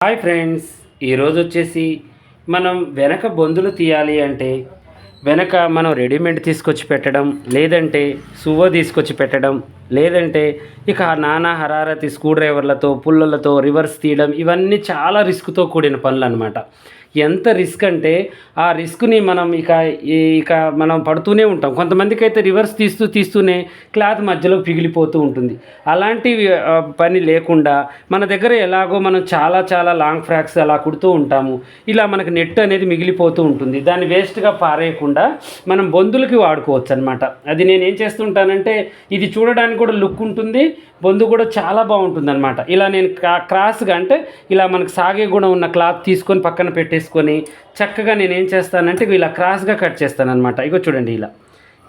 Hi friends ఈరోజు వచ్చేసి మనం వెనక బొందులు తీయాలి అంటే వెనక మనం రెడీమేడ్ తీసుకొచ్చి పెట్టడం లేదంటే సువ్వ తీసుకొచ్చి పెట్టడం లేదంటే ఇక నానా హరారతి స్క్రూ డ్రైవర్లతో పుల్లలతో రివర్స్ తీయడం ఇవన్నీ చాలా రిస్క్తో కూడిన పనులు అనమాట ఎంత రిస్క్ అంటే ఆ రిస్క్ని మనం ఇక ఇక మనం పడుతూనే ఉంటాం. కొంతమందికి అయితే రివర్స్ తీస్తూ తీస్తూనే క్లాత్ మధ్యలో పిగిలిపోతూ ఉంటుంది. అలాంటి పని లేకుండా మన దగ్గర ఎలాగో మనం చాలా చాలా లాంగ్ ఫ్రాక్స్ అలా కుడుతూ ఉంటాము. ఇలా మనకు నెట్ అనేది మిగిలిపోతూ ఉంటుంది. దాన్ని వేస్ట్గా పారేయకుండా మనం బొందులకి వాడుకోవచ్చు అనమాట అది నేను ఏం చేస్తుంటానంటే ఇది చూడడానికి కూడా లుక్ ఉంటుంది బొందు కూడా చాలా బాగుంటుంది అనమాట ఇలా నేను క్రా- క్రాస్గా అంటే ఇలా మనకు సాగే గుణం ఉన్న క్లాత్ తీసుకొని పక్కన పెట్టేసుకొని చక్కగా నేను ఏం చేస్తానంటే ఇలా క్రాస్గా కట్ చేస్తాను అనమాట ఇగో చూడండి ఇలా.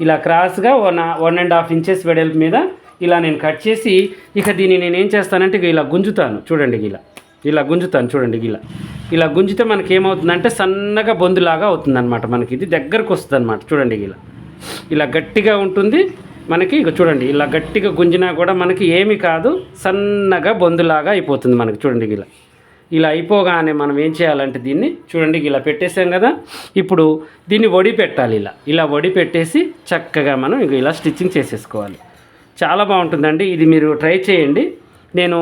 ఇలా క్రాస్గా one one and half inches వెడల్పు మీద ఇలా నేను కట్ చేసి ఇక దీన్ని నేను ఏం చేస్తానంటే ఇగ ఇలా గుంజుతాను. చూడండి ఇలా. ఇలా గుంజుతాను చూడండి ఇలా. ఇలా గుంజితే మనకి ఏమవుతుందంటే సన్నగా బొందులాగా అవుతుందన్నమాట మనకి. ఇది దగ్గరకు వస్తుంది అనమాట చూడండి ఇలా. ఇలా గట్టిగా ఉంటుంది. మనకి ఇక చూడండి ఇలా గట్టిగా గుంజినా కూడా మనకి ఏమి కాదు సన్నగా బొందులాగా అయిపోతుంది మనకి చూడండి ఇలా. ఇలా అయిపోగానే మనం ఏం చేయాలంటే దీన్ని చూడండి ఇలా పెట్టేసాం కదా ఇప్పుడు దీన్ని వడి పెట్టాలి ఇలా. ఇలా వడి పెట్టేసి చక్కగా మనం ఇక ఇలా స్టిచ్చింగ్ చేసేసుకోవాలి. చాలా బాగుంటుందండి ఇది మీరు ట్రై చేయండి. నేను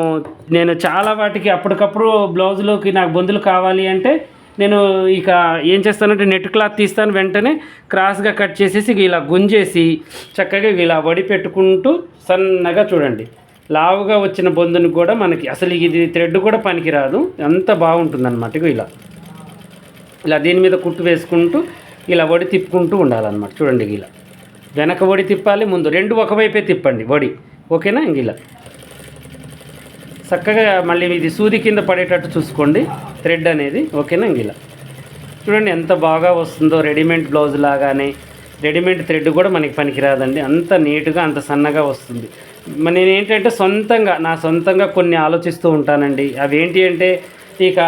నేను చాలా వాటికి అప్పటికప్పుడు బ్లౌజులోకి నాకు బొందులు కావాలి అంటే నేను ఇక ఏం చేస్తానంటే నెట్ క్లాత్ తీస్తాను వెంటనే క్రాస్గా కట్ చేసేసి ఇలా గుంజేసి చక్కగా ఇలా వడి పెట్టుకుంటూ సన్నగా చూడండి. లావుగా వచ్చిన బొందుని కూడా మనకి అసలు ఇది థ్రెడ్ కూడా పనికిరాదు. అంత బాగుంటుందన్నమాట ఇలా. ఇలా దీని మీద కుట్టు వేసుకుంటూ ఇలా వడి తిప్పుకుంటూ ఉండాలన్నమాట. చూడండి ఇలా. వెనక వడి తిప్పాలి ముందు రెండు ఒకవైపే తిప్పండి వడి. ఓకేనా? ఇంక ఇలా. చక్కగా మళ్ళీ ఇది సూది కింద పడేటట్టు చూసుకోండి. థ్రెడ్ అనేది ఓకేనా ఇలా చూడండి ఎంత బాగా వస్తుందో రెడీమేడ్ బ్లౌజ్ లాగానే. రెడీమేడ్ థ్రెడ్ కూడా మనకి పనికిరాదండి. అంత నీట్గా అంత సన్నగా వస్తుంది. నేను ఏంటంటే సొంతంగా నా సొంతంగా కొన్ని ఆలోచిస్తూ ఉంటానండి. అవి ఏంటి అంటే ఇక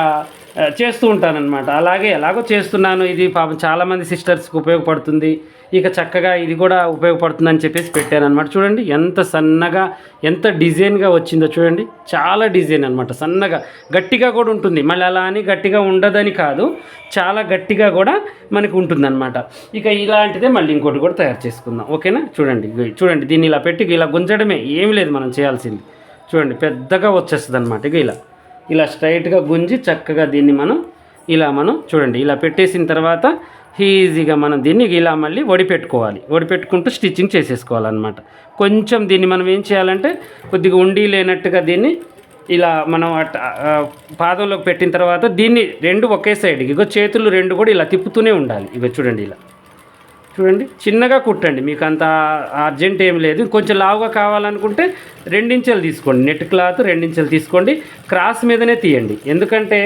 చేస్తూ ఉంటానన్నమాట. అలాగే ఎలాగో చేస్తున్నాను ఇది పాపం చాలామంది సిస్టర్స్కి ఉపయోగపడుతుంది. ఇక చక్కగా ఇది కూడా ఉపయోగపడుతుందని చెప్పేసి పెట్టాను అనమాట చూడండి ఎంత సన్నగా ఎంత డిజైన్గా వచ్చిందో చూడండి. చాలా డిజైన్ అనమాట సన్నగా. గట్టిగా కూడా ఉంటుంది. మళ్ళీ అలా అని గట్టిగా ఉండదని కాదు చాలా గట్టిగా కూడా మనకు ఉంటుందన్నమాట. ఇక ఇలాంటిదే మళ్ళీ ఇంకోటి కూడా తయారు చేసుకుందాం. ఓకేనా? చూడండి చూడండి దీన్ని ఇలా పెట్టి ఇలా గుంజడమే. ఏం లేదు మనం చేయాల్సింది. చూడండి పెద్దగా వచ్చేస్తుంది అనమాట ఇక ఇలా. ఇలా స్ట్రైట్గా గుంజి చక్కగా దీన్ని మనం ఇలా మనం చూడండి. ఇలా పెట్టేసిన తర్వాత ఈజీగా మనం దీన్ని ఇలా మళ్ళీ వడిపెట్టుకోవాలి. వడిపెట్టుకుంటూ స్టిచ్చింగ్ చేసేసుకోవాలన్నమాట. కొంచెం దీన్ని మనం ఏం చేయాలంటే కొద్దిగా ఉండి లేనట్టుగా దీన్ని ఇలా మనం అట్ పాదంలోకి పెట్టిన తర్వాత దీన్ని రెండు ఒకే సైడ్ ఇగో చేతులు రెండు కూడా ఇలా తిప్పుతూనే ఉండాలి. ఇగో చూడండి ఇలా. చూడండి చిన్నగా కుట్టండి. మీకు అంత అర్జెంట్ ఏం లేదు. కొంచెం లావుగా కావాలనుకుంటే రెండించెలు తీసుకోండి. నెట్ క్లాత్ రెండించెలు తీసుకోండి. క్రాస్ మీదనే తీయండి. ఎందుకంటే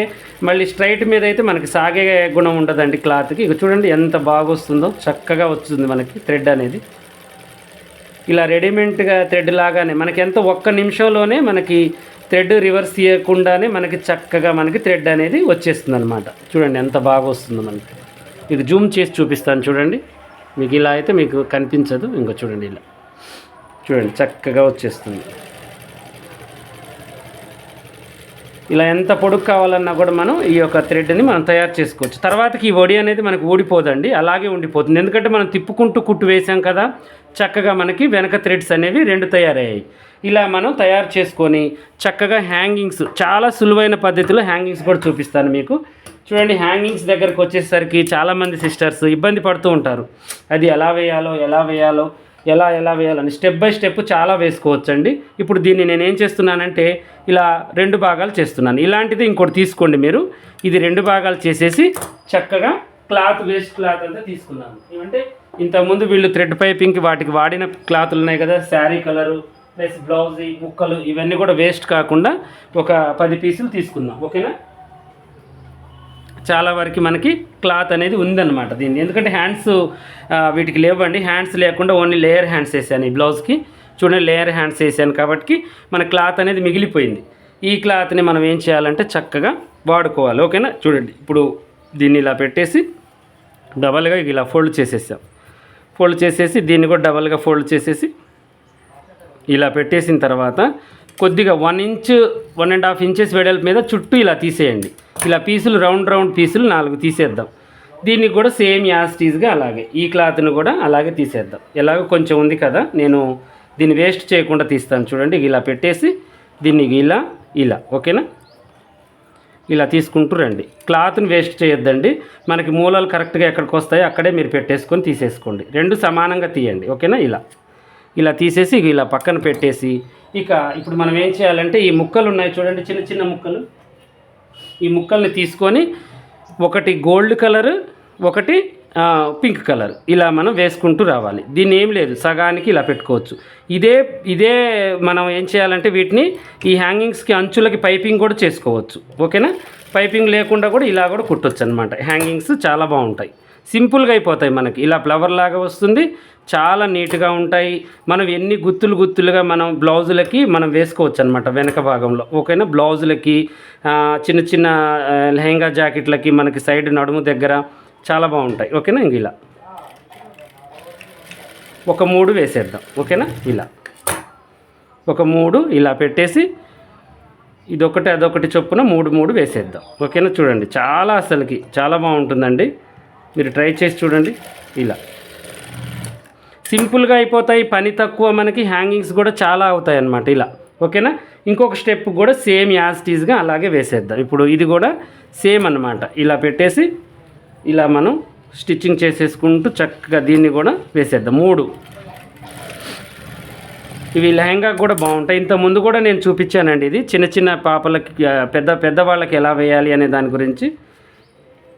మళ్ళీ స్ట్రైట్ మీద అయితే మనకి సాగే గుణం ఉండదండి క్లాత్కి. ఇక చూడండి ఎంత బాగా వస్తుందో చక్కగా వస్తుంది మనకి థ్రెడ్ అనేది. ఇలా రెడీమేడ్గా థ్రెడ్ లాగానే మనకి ఎంత ఒక్క నిమిషంలోనే మనకి థ్రెడ్ రివర్స్ తీయకుండానే మనకి చక్కగా మనకి థ్రెడ్ అనేది వచ్చేస్తుంది అనమాట చూడండి ఎంత బాగా వస్తుందో మనకి. ఇది జూమ్ చేసి చూపిస్తాను చూడండి. మీకు ఇలా అయితే మీకు కనిపించదు. ఇంకో చూడండి ఇలా. చూడండి చక్కగా వచ్చేస్తుంది. ఇలా ఎంత పొడుగు కావాలన్నా కూడా మనం ఈ యొక్క థ్రెడ్ని మనం తయారు చేసుకోవచ్చు. తర్వాతకి ఈ వడి అనేది మనకు ఊడిపోదండి. అలాగే ఉండిపోతుంది. ఎందుకంటే మనం తిప్పుకుంటూ కుట్టు వేసాం కదా చక్కగా మనకి వెనక థ్రెడ్స్ అనేవి రెండు తయారయ్యాయి. ఇలా మనం తయారు చేసుకొని చక్కగా హ్యాంగింగ్స్ చాలా సులువైన పద్ధతిలో హ్యాంగింగ్స్ కూడా చూపిస్తాను మీకు. చూడండి హ్యాంగింగ్స్ దగ్గరకు వచ్చేసరికి చాలామంది సిస్టర్స్ ఇబ్బంది పడుతూ ఉంటారు. అది ఎలా వేయాలో ఎలా వేయాలో ఎలా ఎలా వేయాలని స్టెప్ బై స్టెప్ చాలా వేసుకోవచ్చండి. ఇప్పుడు దీన్ని నేను ఏం చేస్తున్నానంటే ఇలా రెండు భాగాలు చేస్తున్నాను. ఇలాంటిది ఇంకోటి తీసుకోండి మీరు. ఇది రెండు భాగాలు చేసేసి చక్కగా క్లాత్ వేస్ట్ క్లాత్ అంతా తీసుకున్నాను. ఏమంటే ఇంతకుముందు వీళ్ళు థ్రెడ్ పైపింగ్కి వాటికి వాడిన క్లాతులు ఉన్నాయి కదా శారీ కలరు ప్లస్ బ్లౌజ్ ముక్కలు ఇవన్నీ కూడా వేస్ట్ కాకుండా ఒక పది పీసులు తీసుకుందాం ఓకేనా? చాలా వరకు మనకి క్లాత్ అనేది ఉందన్నమాట దీన్ని. ఎందుకంటే హ్యాండ్స్ వీటికి లేవండి. హ్యాండ్స్ లేకుండా ఓన్లీ లేయర్ హ్యాండ్స్ వేసాను ఈ బ్లౌజ్కి. చూడండి లేయర్ హ్యాండ్స్ వేసాను కాబట్టి మన క్లాత్ అనేది మిగిలిపోయింది. ఈ క్లాత్ని మనం ఏం చేయాలంటే చక్కగా వాడుకోవాలి. ఓకేనా? చూడండి ఇప్పుడు దీన్ని ఇలా పెట్టేసి డబల్గా ఇలా ఫోల్డ్ చేసేసాం. ఫోల్డ్ చేసేసి దీన్ని కూడా డబల్గా ఫోల్డ్ చేసేసి ఇలా పెట్టేసిన తర్వాత కొద్దిగా one inch one and half inches వెడల్పు మీద చుట్టూ ఇలా తీసేయండి. ఇలా పీసులు రౌండ్ రౌండ్ పీసులు నాలుగు తీసేద్దాం. దీన్ని కూడా సేమ్ యాస్టీజ్గా అలాగే ఈ క్లాత్ని కూడా అలాగే తీసేద్దాం. ఎలాగో కొంచెం ఉంది కదా నేను దీన్ని వేస్ట్ చేయకుండా తీస్తాను చూడండి. ఇలా పెట్టేసి దీన్ని ఇలా ఇలా ఓకేనా? ఇలా తీసుకుంటూ రండి. క్లాత్ని వేస్ట్ చేయొద్దండి. మనకి మూలాలు కరెక్ట్గా ఎక్కడికి వస్తాయో అక్కడే మీరు పెట్టేసుకొని తీసేసుకోండి. రెండు సమానంగా తీయండి ఓకేనా? ఇలా. ఇలా తీసేసి ఇలా పక్కన పెట్టేసి ఇక ఇప్పుడు మనం ఏం చేయాలంటే ఈ ముక్కలు ఉన్నాయి చూడండి చిన్న చిన్న ముక్కలు. ఈ ముక్కల్ని తీసుకొని ఒకటి గోల్డ్ కలర్ ఒకటి పింక్ కలర్. ఇలా మనం వేసుకుంటూ రావాలి. దీన్ని ఏం లేదు సగానికి ఇలా పెట్టుకోవచ్చు. ఇదే ఇదే మనం ఏం చేయాలంటే వీటిని ఈ హ్యాంగింగ్స్కి అంచులకి పైపింగ్ కూడా చేసుకోవచ్చు. ఓకేనా? పైపింగ్ లేకుండా కూడా ఇలా కూడా కుట్టొచ్చు అనమాట హ్యాంగింగ్స్ చాలా బాగుంటాయి. సింపుల్గా అయిపోతాయి మనకి. ఇలా ఫ్లవర్ లాగా వస్తుంది. చాలా నీట్గా ఉంటాయి. మనం ఎన్ని గుత్తులు గుత్తులుగా మనం బ్లౌజులకి మనం వేసుకోవచ్చు అనమాట వెనక భాగంలో. ఓకేనా? బ్లౌజులకి చిన్న చిన్న లెహెంగా లెహంగా జాకెట్లకి మనకి సైడ్ నడుము దగ్గర చాలా బాగుంటాయి. ఓకేనా? ఇంక ఇలా. ఒక మూడు వేసేద్దాం. ఓకేనా? ఇలా. ఒక మూడు ఇలా పెట్టేసి ఇదొకటి అదొకటి చొప్పున మూడు మూడు వేసేద్దాం. ఓకేనా? చూడండి. చాలా అసలుకి చాలా బాగుంటుందండి. మీరు ట్రై చేసి చూడండి. ఇలా. సింపుల్గా అయిపోతాయి పని తక్కువ మనకి హ్యాంగింగ్స్ కూడా చాలా అవుతాయి అన్నమాట. ఇలా. ఓకేనా? ఇంకొక స్టెప్ కూడా సేమ్ యాస్టీస్గా అలాగే వేసేద్దాం. ఇప్పుడు ఇది కూడా సేమ్ అన్నమాట. ఇలా పెట్టేసి ఇలా మనం స్టిచ్చింగ్ చేసేసుకుంటూ చక్కగా దీన్ని కూడా వేసేద్దాం. మూడు. ఇవి లెహంగా కూడా బాగుంటాయి. ఇంతకుముందు ముందు కూడా నేను చూపించానండి ఇది. చిన్న చిన్న పాపలకి పెద్ద పెద్దవాళ్ళకి ఎలా వేయాలి అనే దాని గురించి.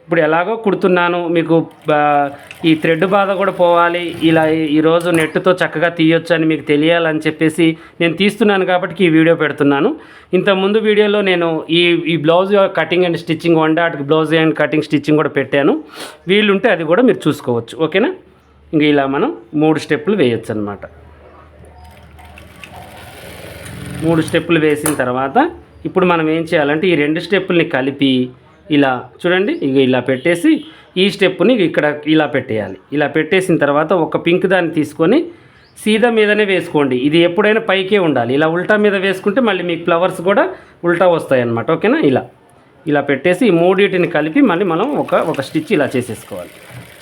ఇప్పుడు ఎలాగో కుడుతున్నాను మీకు ఈ థ్రెడ్ బాధ కూడా పోవాలి ఇలా ఈరోజు నెట్తో చక్కగా తీయొచ్చు అని మీకు తెలియాలని చెప్పేసి నేను తీస్తున్నాను కాబట్టి ఈ వీడియో పెడుతున్నాను. ఇంతకుముందు ముందు వీడియోలో నేను ఈ ఈ blouse cutting and stitching one dot blouse and cutting stitching కూడా పెట్టాను. వీలుంటే అది కూడా మీరు చూసుకోవచ్చు ఓకేనా? ఇంక ఇలా మనం మూడు స్టెప్పులు వేయొచ్చు అనమాట మూడు స్టెప్పులు వేసిన తర్వాత ఇప్పుడు మనం ఏం చేయాలంటే ఈ రెండు స్టెప్పుల్ని కలిపి ఇలా చూడండి ఇక ఇలా పెట్టేసి ఈ స్టెప్పుని ఇక్కడ ఇలా పెట్టేయాలి. ఇలా పెట్టేసిన తర్వాత ఒక పింక్ దాన్ని తీసుకొని సీదా మీదనే వేసుకోండి. ఇది ఎప్పుడైనా పైకే ఉండాలి. ఇలా ఉల్టా మీద వేసుకుంటే మళ్ళీ మీకు ఫ్లవర్స్ కూడా ఉల్టా వస్తాయి అన్నమాట ఓకేనా? ఇలా. ఇలా పెట్టేసి ఈ మూడింటిని కలిపి మళ్ళీ మనం ఒక ఒక స్టిచ్ ఇలా చేసేసుకోవాలి.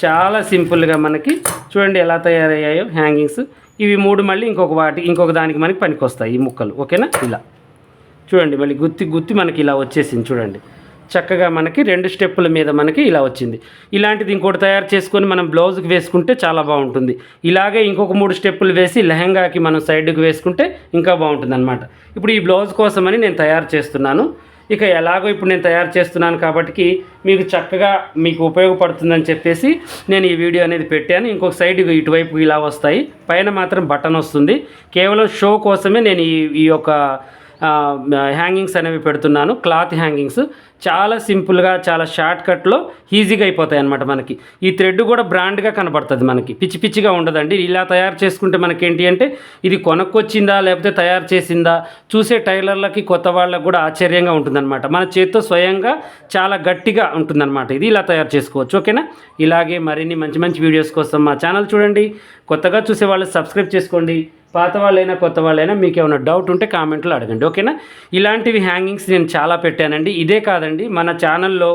చాలా సింపుల్గా మనకి చూడండి ఎలా తయారయ్యాయో హ్యాంగింగ్స్. ఇవి మూడు మళ్ళీ ఇంకొక వాటి ఇంకొక దానికి మనకి పనికొస్తాయి ఈ ముక్కలు. ఓకేనా? ఇలా. చూడండి మళ్ళీ గుత్తి గుత్తి మనకి ఇలా వచ్చేసింది చూడండి. చక్కగా మనకి రెండు స్టెప్పుల మీద మనకి ఇలా వచ్చింది. ఇలాంటిది ఇంకోటి తయారు చేసుకొని మనం బ్లౌజ్కి వేసుకుంటే చాలా బాగుంటుంది. ఇలాగే ఇంకొక మూడు స్టెప్పులు వేసి లెహంగాకి మనం సైడ్కి వేసుకుంటే ఇంకా బాగుంటుంది అనమాట ఇప్పుడు ఈ బ్లౌజ్ కోసమని నేను తయారు చేస్తున్నాను. ఇక ఎలాగో ఇప్పుడు నేను తయారు చేస్తున్నాను కాబట్టి మీకు చక్కగా మీకు ఉపయోగపడుతుందని చెప్పేసి నేను ఈ వీడియో అనేది పెట్టాను. ఇంకొక సైడ్ ఇటువైపు ఇలా వస్తాయి. పైన మాత్రం బటన్ వస్తుంది. కేవలం షో కోసమే నేను ఈ ఈ యొక్క హ్యాంగింగ్స్ అనేవి పెడుతున్నాను. Cloth hangings. చాలా సింపుల్గా చాలా షార్ట్ కట్లో ఈజీగా అయిపోతాయి అన్నమాట మనకి. ఈ థ్రెడ్ కూడా బ్రాండ్గా కనబడుతుంది మనకి. పిచ్చి పిచ్చిగా ఉండదండి. ఇలా తయారు చేసుకుంటే మనకి ఏంటి అంటే ఇది కొనుక్కొచ్చిందా లేకపోతే తయారు చేసిందా చూసే టైలర్లకి కొత్త వాళ్ళకి కూడా ఆశ్చర్యంగా ఉంటుందన్నమాట. మన చేతితో స్వయంగా చాలా గట్టిగా ఉంటుందన్నమాట. ఇది ఇలా తయారు చేసుకోవచ్చు. ఓకేనా? ఇలాగే మరిన్ని మంచి మంచి వీడియోస్ కోసం మా ఛానల్ చూడండి. కొత్తగా చూసే వాళ్ళు సబ్స్క్రైబ్ చేసుకోండి. పాత వాళ్ళైనా కొత్త వాళ్ళైనా మీకు ఏమైనా డౌట్ ఉంటే కామెంట్లో అడగండి ఓకేనా ఇలాంటివి హ్యాంగింగ్స్ నేను చాలా పెట్టానండి. ఇదే కాదండి మన ఛానల్లో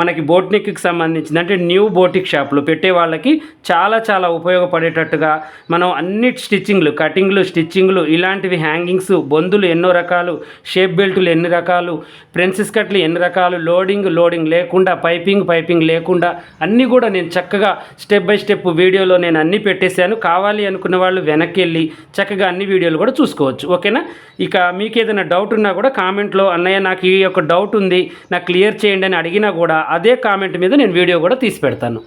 మనకి బోట్నిక్కి సంబంధించింది అంటే న్యూ బోటిక్ షాప్లు పెట్టే వాళ్ళకి చాలా చాలా ఉపయోగపడేటట్టుగా మనం అన్ని స్టిచ్చింగ్లు కటింగ్లు స్టిచ్చింగ్లు ఇలాంటివి హ్యాంగింగ్స్ బొందులు ఎన్నో రకాలు షేప్ బెల్టులు ఎన్ని రకాలు ప్రిన్సెస్ కట్లు ఎన్ని రకాలు లోడింగ్ లోడింగ్ లేకుండా పైపింగ్ పైపింగ్ లేకుండా అన్నీ కూడా నేను చక్కగా స్టెప్ బై స్టెప్ వీడియోలో నేను అన్నీ పెట్టేశాను. కావాలి అనుకున్న వాళ్ళు వెనక్కి వెళ్ళి చక్కగా అన్ని వీడియోలు కూడా చూసుకోవచ్చు ఓకేనా? ఇక మీకు ఏదైనా డౌట్ ఉన్నా కూడా కామెంట్లో అన్నయ్య నాకు ఈ యొక్క డౌట్ ఉంది నాకు క్లియర్ చేయండి అని అడిగినా కూడా అదే కామెంట్ మీద నేను వీడియో కూడా తీసి పెడతాను.